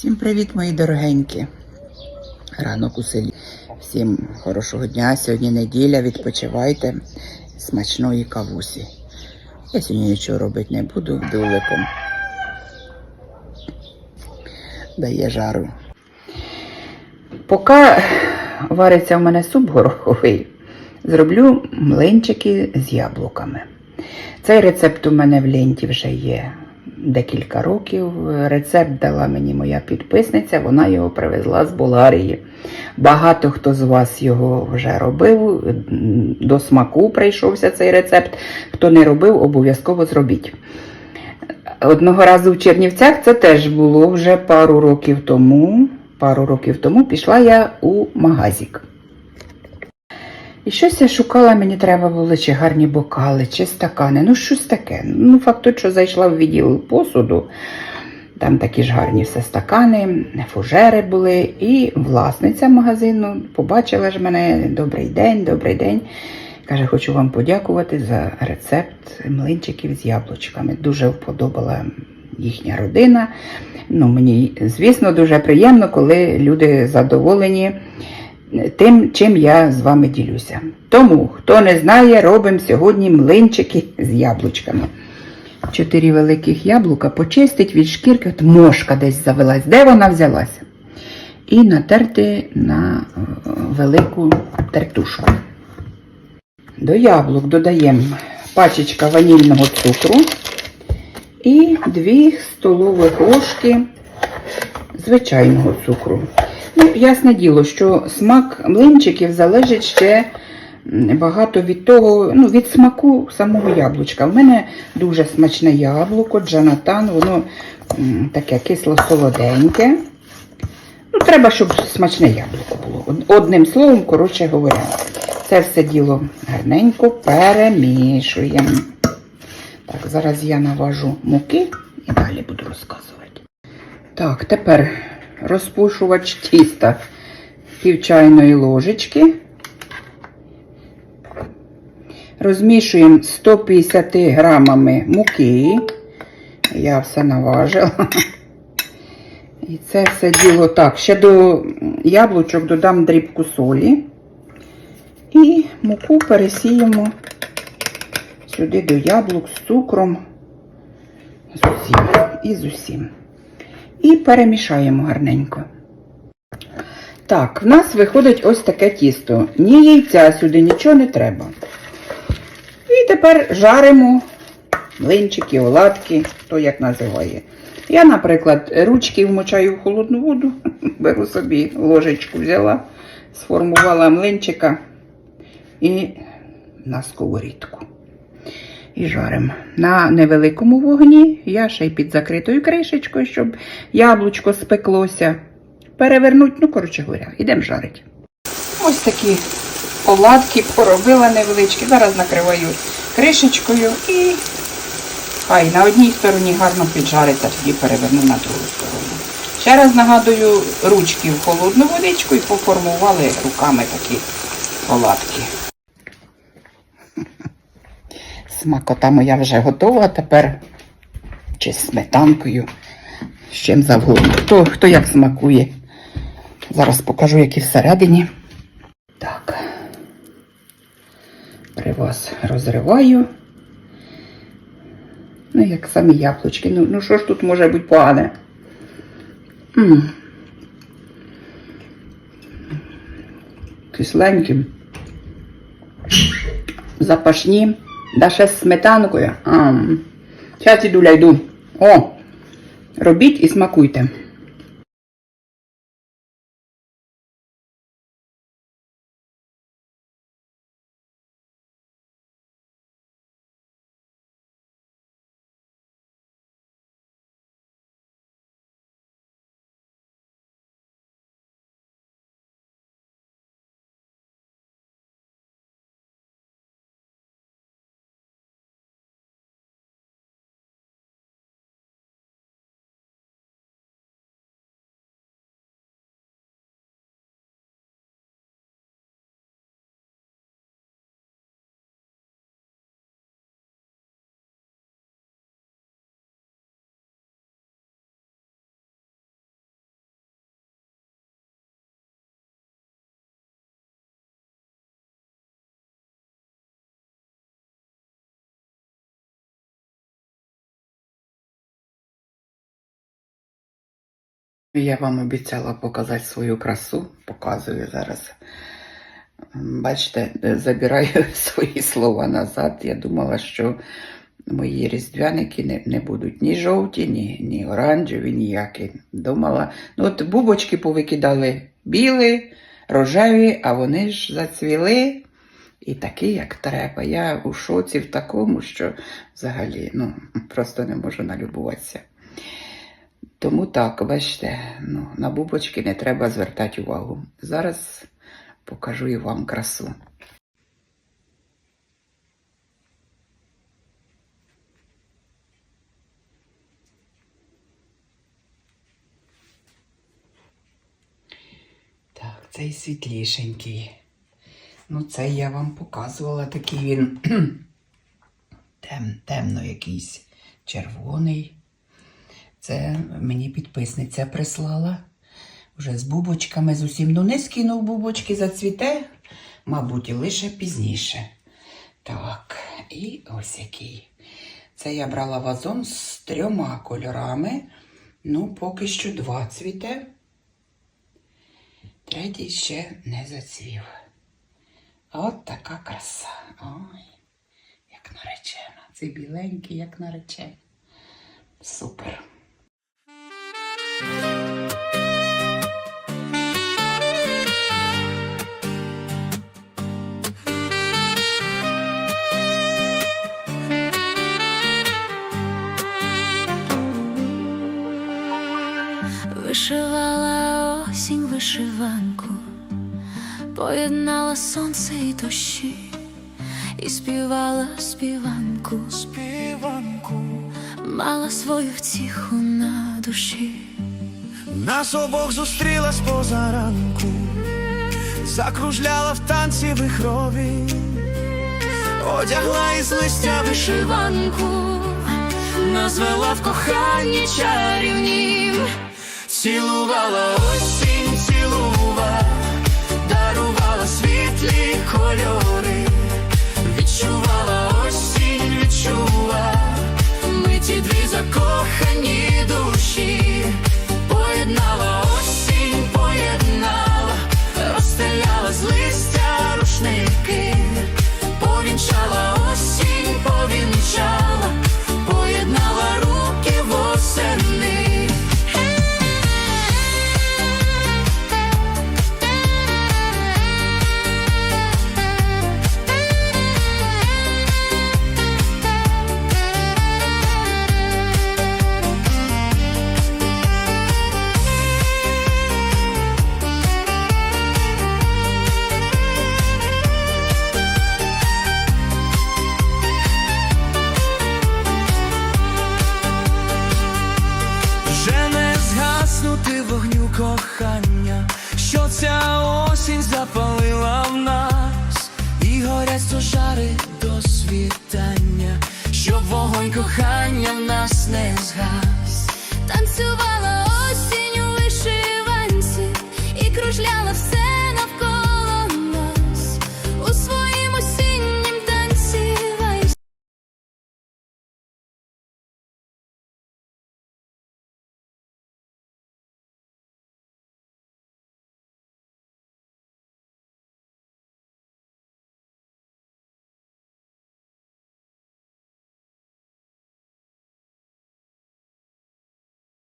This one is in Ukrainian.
Всім привіт, мої дорогенькі. Ранок у селі. Всім хорошого дня. Сьогодні неділя, відпочивайте. Смачної кавусі. Я сьогодні нічого робити не буду дуликом. Дає жару. Поки вариться в мене суп гороховий, зроблю млинчики з яблуками. Цей рецепт у мене в ленті вже є декілька років. Рецепт дала мені моя підписниця, вона його привезла з Болгарії. Багато хто з вас його вже робив, до смаку прийшовся цей рецепт. Хто не робив, обов'язково зробіть. Одного разу в Чернівцях це теж було вже пару років тому. Пару років тому пішла я у магазик. І щось я шукала, мені треба було чи гарні бокали, чи стакани. Ну, щось таке. Ну, факт що зайшла в відділ посуду, там такі ж гарні все стакани, фужери були. І власниця магазину побачила ж мене добрий день, добрий день. Каже, хочу вам подякувати за рецепт млинчиків з яблучками. Дуже вподобала їхня родина. Ну, мені, звісно, дуже приємно, коли люди задоволені тим, чим я з вами ділюся. Тому, хто не знає, робимо сьогодні млинчики з яблучками. Чотири великих яблука почистить від шкірки, от мошка десь завелась. Де вона взялася? І натерти на е, велику тертушку. До яблук додаємо пачечка ванільного цукру і 2 столових ложки звичайного цукру. Ну, ясне діло, що смак млинчиків залежить ще багато від того, ну, від смаку самого яблучка. У мене дуже смачне яблуко, Джанатан, воно таке кисло-солоденьке. Ну, треба, щоб смачне яблуко було. Одним словом, коротше говоря, це все діло гарненько перемішуємо. Так, зараз я наважу муки і далі буду розказувати. Так, тепер розпушувач тіста пів чайної ложечки. Розмішуємо 150 грамами муки. Я все наважила. І це все діло так. Ще до яблучок додам дрібку солі. І муку пересіємо сюди до яблук з цукром. З усім. І з усім. І перемішаємо гарненько. Так, в нас виходить ось таке тісто. Ні яйця сюди, нічого не треба. І тепер жаримо млинчики, оладки, хто як називає. Я, наприклад, ручки вмочаю в холодну воду, беру собі ложечку взяла, сформувала млинчика і на сковорідку. І жаримо. На невеликому вогні, я ще й під закритою кришечкою, щоб яблучко спеклося. Перевернуть, ну, коротше говоря, йдемо жарити. Ось такі оладки поробила невеличкі. Зараз накриваю кришечкою і хай на одній стороні гарно піджариться, тоді переверну на другу сторону. Ще раз нагадую, ручки в холодну водичку і поформували руками такі оладки. Смакота моя вже готова, тепер чи з сметанкою, з чим завгодно. Хто, хто як смакує. Зараз покажу, які всередині. Так. При вас розриваю. Ну, як самі яблучки. Ну, ну що ж тут може бути погане? М. Кисленькі. Запашні. Да ще з сметанкою. Зараз іду йду. О! Робіть і смакуйте. Я вам обіцяла показати свою красу, показую зараз. Бачите, забираю свої слова назад. Я думала, що мої різдвяники не, не будуть ні жовті, ні, ні оранжеві, ніякі. Думала, ну от бубочки повикидали білі, рожеві, а вони ж зацвіли і такі, як треба. Я у шоці в такому, що взагалі ну, просто не можу налюбуватися. Тому так, бачите, ну, на бубочки не треба звертати увагу. Зараз покажу і вам красу. Так, цей світлішенький. Ну, це я вам показувала такий він тем, темно якийсь червоний. Це мені підписниця прислала. Вже з бубочками з усім. Ну, не скинув бубочки, зацвіте, мабуть, лише пізніше. Так, і ось який. Це я брала вазон з трьома кольорами. Ну, поки що два цвіте. Третій ще не зацвів. От така краса. Ой, як наречена. Це біленький, як наречена. Супер. Вишивала осінь вишиванку, поєднала сонце і дощі, і співала співанку, співанку мала свою втіху на душі. Нас обох зустріла з позаранку, закружляла в танці вихрові, одягла із листя вишиванку, назвела в коханні чарівнім, цілувала осінь, цілувала, дарувала світлі кольори, відчувала осінь, відчула, ми ті дві закохані. кохання в нас.